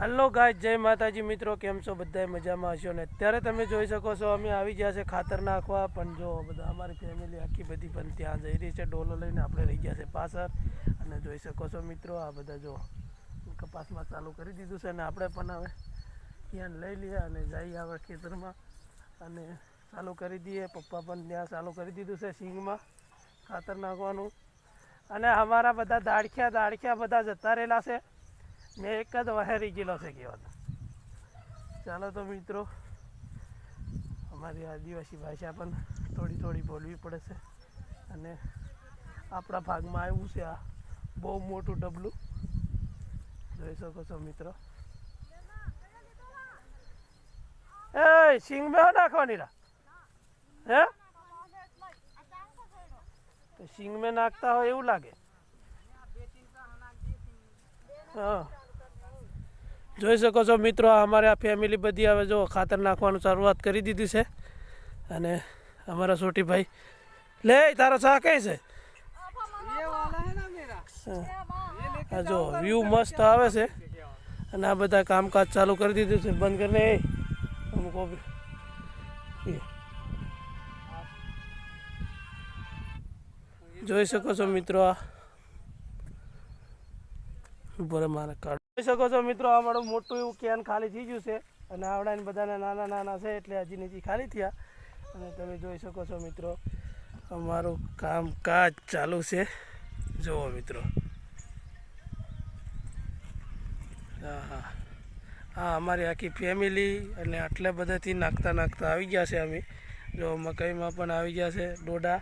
Hello ગાય જય માતાજી. મિત્રો, કેમ છો? બધાય મજામાં હશો? ને અત્યારે તમે જોઈ શકો છો, અમે આવી ગયા છે ખાતર નાખવા. પણ જો, બધા અમારી ફેમિલી આખી બધી પણ ત્યાં જઈ રહી છે. ડોલો લઈને આપણે રહી ગયા છે પાછળ. અને જોઈ શકો છો મિત્રો, આ બધા જો કપાસમાં ચાલુ કરી દીધું છે. અને આપણે પણ હવે ત્યાં લઈ લઈએ અને જઈએ હવે ખેતરમાં. અને ચાલુ કરી દઈએ. પપ્પા પણ ત્યાં ચાલુ કરી દીધું છે સિંગમાં ખાતર નાખવાનું. અને અમારા બધા દાડખ્યા દાડખ્યા બધા જતા રહેલા છે. મેં એક જ વહેરી ગયેલો છે કહેવાનું ચાલો તો મિત્રો, અમારી આદિવાસી ભાષા પણ થોડી થોડી બોલવી પડે છે અને આપણા ભાગમાં આવ્યું છે આ બહુ મોટું ડબલું. જોઈ શકો છો મિત્રો. એ, સિંગ મેં નાખવાની રા. હે? તો સિંગ મેં નાખતા હોય એવું લાગે. હા. જોઈ શકો છો મિત્રો અમારે આ ફેમિલી બધી હવે જો ખાતર નાખવાનું શરૂઆત કરી દીધી છે. અને અમારા સોટીભાઈ, લે, તારો ચા કઈ છે? જો વ્યૂ મસ્ત આવે છે. અને આ બધા કામકાજ ચાલુ કરી દીધું છે. બંધ કરીને એ, અમુક. જોઈ શકો છો મિત્રો આ. બરાબર મારે કાર્ડ જોઈ શકો છો મિત્રો અમારું મારું મોટું એવું કેન ખાલી થઈ ગયું છે. અને આવડાને બધાને નાના નાના છે એટલે હજી નીચે ખાલી થયા. અને તમે જોઈ શકો છો મિત્રો, અમારું કામકાજ ચાલુ છે. જુઓ મિત્રો. હા હા હા અમારી આખી ફેમિલી અને આટલા બધાથી નાખતા નાખતા આવી ગયા છે અમે. જો મકાઈમાં પણ આવી ગયા છે ડોડા.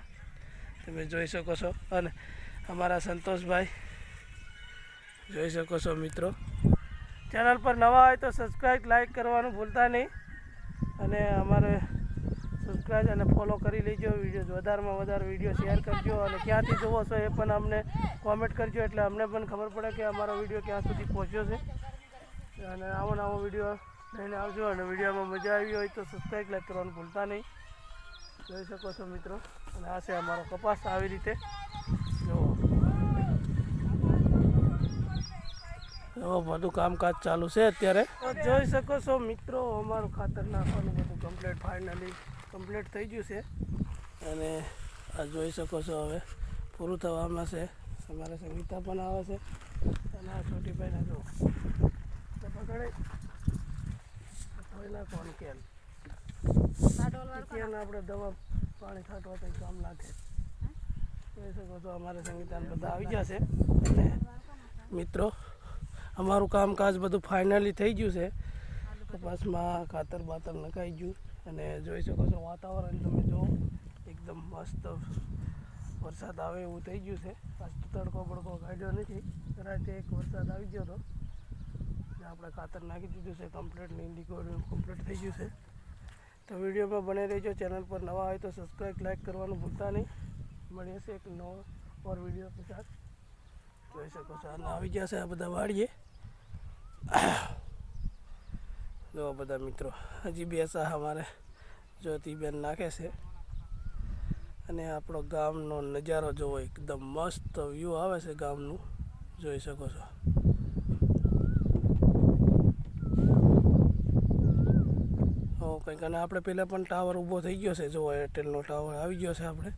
તમે જોઈ શકો છો. અને અમારા સંતોષભાઈ જોઈ શકો છો મિત્રો. ચેનલ પર નવા હોય તો સબસ્ક્રાઈબ લાઈક કરવાનું ભૂલતા નહીં. અને અમારે સબસ્ક્રાઈબ અને ફોલો કરી લેજો. વીડિયો વધારેમાં વધારે વીડિયો શેર કરજો. અને ક્યાંથી જોવો છો એ પણ અમને કોમેન્ટ કરજો. એટલે અમને પણ ખબર પડે કે અમારો વીડિયો ક્યાં સુધી પહોંચ્યો છે. અને આવો નવો વીડિયો લઈને આવજો. અને વિડીયોમાં મજા આવી હોય તો સબસ્ક્રાઈબ લાઈક કરવાનું ભૂલતા નહીં. જોઈ શકો છો મિત્રો. અને આ છે અમારો કપાસ આવી રીતે જુઓ એવો બધું કામકાજ ચાલુ છે અત્યારે. જોઈ શકો છો મિત્રો અમારું ખાતર નાખવાનું બધું કમ્પ્લીટ ફાઇનલી કમ્પ્લીટ થઈ ગયું છે. અને આ જોઈ શકો છો હવે પૂરું થવામાં છે. અમારા સંગીતા પણ આવે છે. અને આ છોટી ભાઈને જો તો પકડે ધોઈ નાખવાનું કેન કેન આપણે દવા પાણી છાંટવા કંઈ કામ લાગે? જોઈ શકો છો અમારા સંગીતાને બધા આવી ગયા છે. અને મિત્રો અમારું કામકાજ બધું ફાઇનલી થઈ ગયું છે. કપાસમાં ખાતર બાતર નખાઈ ગયું અને જોઈ શકો છો વાતાવરણ તમે જુઓ એકદમ મસ્ત વરસાદ આવે એવું થઈ ગયું છે. આજ તડકો બડકો કાઢ્યો નથી. રાતે એક વરસાદ આવી ગયો હતો. આપણે ખાતર નાખી દીધું છે કમ્પ્લીટ નીંદી કમ્પ્લીટ થઈ ગયું છે. તો વિડીયોમાં બને રહેજો. ચેનલ પર નવા હોય તો સબસ્ક્રાઈબ લાઈક કરવાનું ભૂલતા નહીં. મળીએ છે એક નવો ઓર વીડિયો કે જોઈ શકો છો. અને આવી ગયા છે આ બધા વાળીએ. જો બધા મિત્રો, હજી બે સા અમારે જ્યોતિબેન નાખે છે. અને આપણો ગામનો નજારો જોવો, એકદમ મસ્ત વ્યૂ આવે છે ગામનું. જોઈ શકો છો. કંઈક, અને આપણે પહેલાં પણ ટાવર ઊભો થઈ ગયો છે. જો એરટેલનો ટાવર આવી ગયો છે આપણે.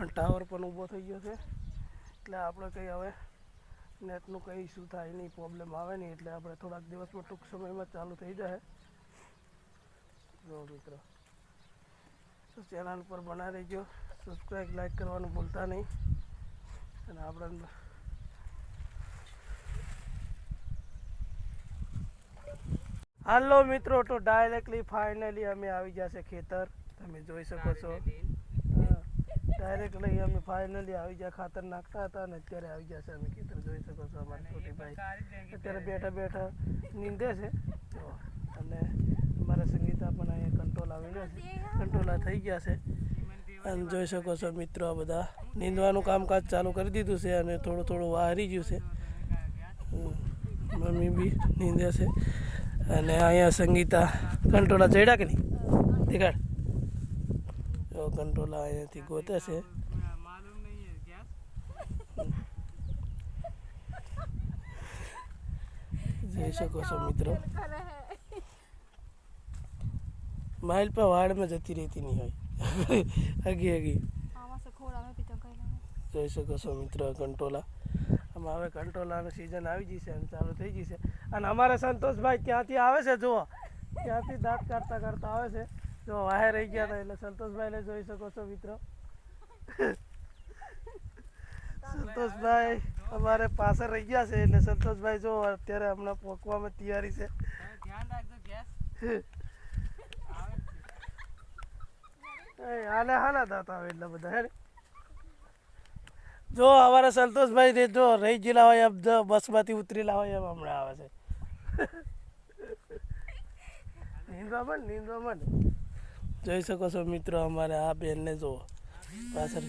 અને ટાવર પણ ઊભો થઈ ગયો છે. એટલે આપણે કંઈ હવે નેટનું કંઈ ઇસ્યુ થાય નહીં પ્રોબ્લેમ આવે નહીં એટલે આપણે થોડાક દિવસમાં ટૂંક સમયમાં ચાલુ થઈ જાય. જો મિત્રો. તો ચેનલ પર બનાવી દેજો સબસ્ક્રાઈબ લાઈક કરવાનું ભૂલતા નહીં. અને આપણે હાલો મિત્રો તો ડાયરેક્ટલી ફાઇનલી અમે આવી ગયા છે ખેતર. તમે જોઈ શકો છો. ડાયરેક્ટલી અમે ફાઇનલી આવી ગયા ખાતર નાખતા હતા અને અત્યારે આવી ગયા છે અમે ખેતર. જોઈ શકો છો અમારા છોટીભાઈ અત્યારે બેઠા બેઠા નીંદે છે. અને અમારા સંગીતા પણ અહીંયા કંટ્રોલ આવેલો છે. કંટ્રોલા થઈ ગયા છે. અને જોઈ શકો છો મિત્રો આ બધા નીંદવાનું કામકાજ ચાલુ કરી દીધું છે અને થોડું થોડું વાહરી ગયું છે. મમ્મી બી નીંદે છે. અને અહીંયા સંગીતા કંટ્રોલા ચડ્યા કે નહીં? દેખાડ. કંટ્રોલા અહીંયાથી ગોતે છે. જોઈ શકો છો મિત્રો માઇલ પર વાડમાં જતી રહેતી નહીં હોય હગી હગી જોઈ શકો છો મિત્રો કંટોલા આમાં હવે કંટોલાની સિઝન આવી જશે અને ચાલુ થઈ જશે અને અમારે સંતોષભાઈ ત્યાંથી આવે છે જુઓ ત્યાંથી દાંત કાઢતા કાઢતા આવે છે જો વાહે રહી ગયા હતા એટલે સંતોષભાઈને જોઈ શકો છો મિત્રો સંતોષભાઈ અમારે પાસે રહી ગયા છે એટલે સંતોષભાઈ જો અત્યારે હમણાં પોકવામાં તૈયારી છે. આને હાના દાંત આવે એટલા બધા હે જો અમારે સંતોષભાઈ ને જો રહી ગયેલા હોય એમ જો બસમાંથી ઉતરેલા હોય એમ હમણાં આવે છે. નીંદવા મન નીંદવા મન જોઈ શકો છો મિત્રો અમારે આ બેનને જુઓ પાછળ